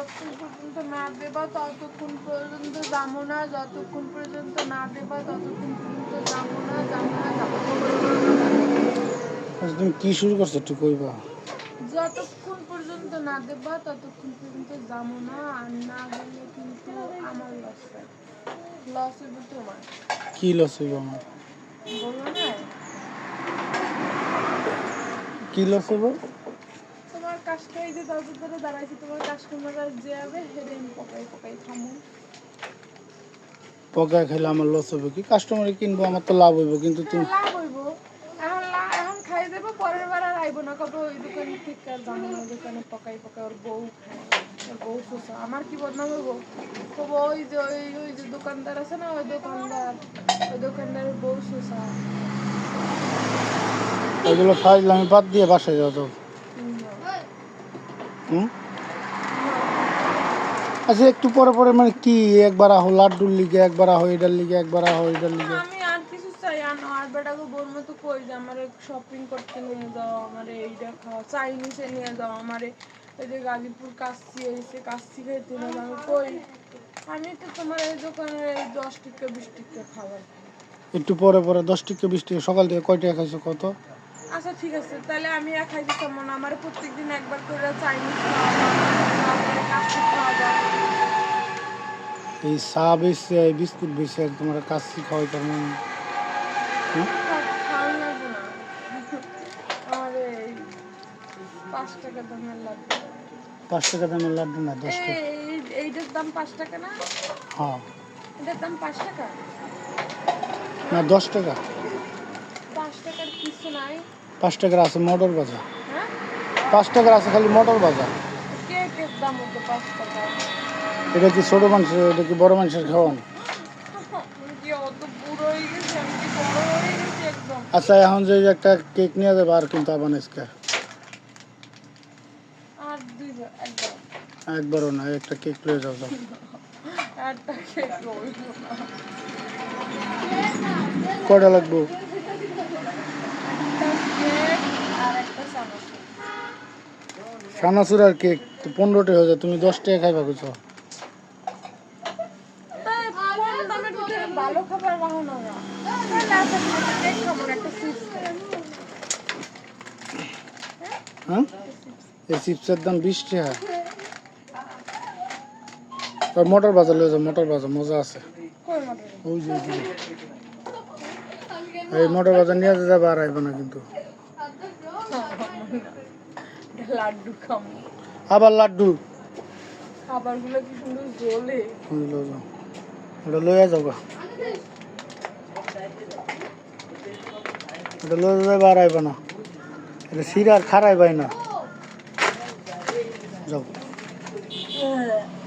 যতক্ষণ পর্যন্ত না দেবা ততক্ষণ পর্যন্ত যাব না যতক্ষণ পর্যন্ত না দেবা ততক্ষণ পর্যন্ত যাব না যাব না যাব না। আচ্ছা তুমি কি শুরু করছ একটু কইবা? যতক্ষণ পর্যন্ত না দেবা ততক্ষণ পর্যন্ত যাব না আর না গেলে কিন্তু আমার লস লস হবে তোমার। কি লস হইব আমার? বলো না। কি লস হইব? কাজটা এই যে দরজা ধরে দাঁড়াইছি তোমার কাস্টমাররা যে যাবে হেরে আমি পকাই পকাই থামো। পকা খেলে আমার লস হবে কি? কাস্টমারে কিনবো আমার তো লাভ হইব কিন্তু তুমি লাভ হইব। এখন এখন খাই দেবো পরের বার আর আইবো না। কবে ওই দোকানে ঠিক আর জানো না দোকানে পকাই পকাই ওর বউ ওর বউ শোষা আমার কি বদনাম হইব? কবে ওই যে ওই ওই যে দোকানদার আছে না ওই দোকানদার ওই দোকানদারের বউ শোষা এগুলো খাইলে আমি বাদ দিয়ে বাসায় যাও তো। হুম? আচ্ছা একটু পরে পরে মানে কি একবার আহো লাড্ডুর লিগে একবার আহো এটার লিগে একবার আহো এটার লিগে? আমি আর কিছু চাই আর না, আর বেটাকে বোর মতো কই যে আমার শপিং করতে নিয়ে যাও আমার এইটা খাওয়া চাইনিজে নিয়ে যাও আমার এই যে গাজীপুর কাশি এসে কাশি খাইতে নিয়ে যাও কই? আমি তো তোমার এই দোকানের এই দশ টিকা বিশ টিকা খাবার একটু পরে পরে দশ টিকা বিশ টিকা সকাল থেকে কয় টাকা খাইছো কত? আচ্ছা ঠিক আছে তাহলে আমি আর খাইতে কেমন আমার প্রত্যেকদিন একবার করে চাইনিজ এই চা বেচছে এই বিস্কুট বেচছে তোমার কাশি খাওয়াই মানে। খাওয়া লাগবে না। এই পাঁচ টাকা দামের লাগবে পাঁচ টাকা দামের লাড্ডু না দশ টাকা। এই এই- এইটার দাম পাঁচ টাকা না? হ্যাঁ। এটার দাম পাঁচ টাকা? না দশ টাকা পাঁচ টাকার কিছু নাই পাঁচ টাকার আছে মোটর হ্যাঁ পাঁচ টাকার আছে খালি মোটর টাকা এটা কি ছোট মানুষের এটা কি বড় মানুষের খাওয়ান? আচ্ছা এখন যে একটা কেক নিয়ে যাবে আর কিন্তু আবার আজকে একবারও না একটা কেক লয়ে যাও যাও। কয়টা লাগবো একটা কেক আর একটা চানাচুর সানাসুর আর কেক তো পনেরোটা হয়ে যায়, তুমি দশ টাকা খাইবা কিছু হ্যাঁ? এই দাম বিশ টাকা। মোটর বাজার লয়ে মোটর বাজার মজা আছে। এই মোটর বাজার নিয়ে যাবে আর আইবে না কিন্তু। লাড্ডু খাব। আবার লাড্ডু? খাবারগুলো কি সুন্দর জ্বলে। ওটা লইয়া যাও গা। ওটা লয়ে যাবে আর আইবে না। এটা সিরা আর খারাইবাই না। যাও। হ্যাঁ।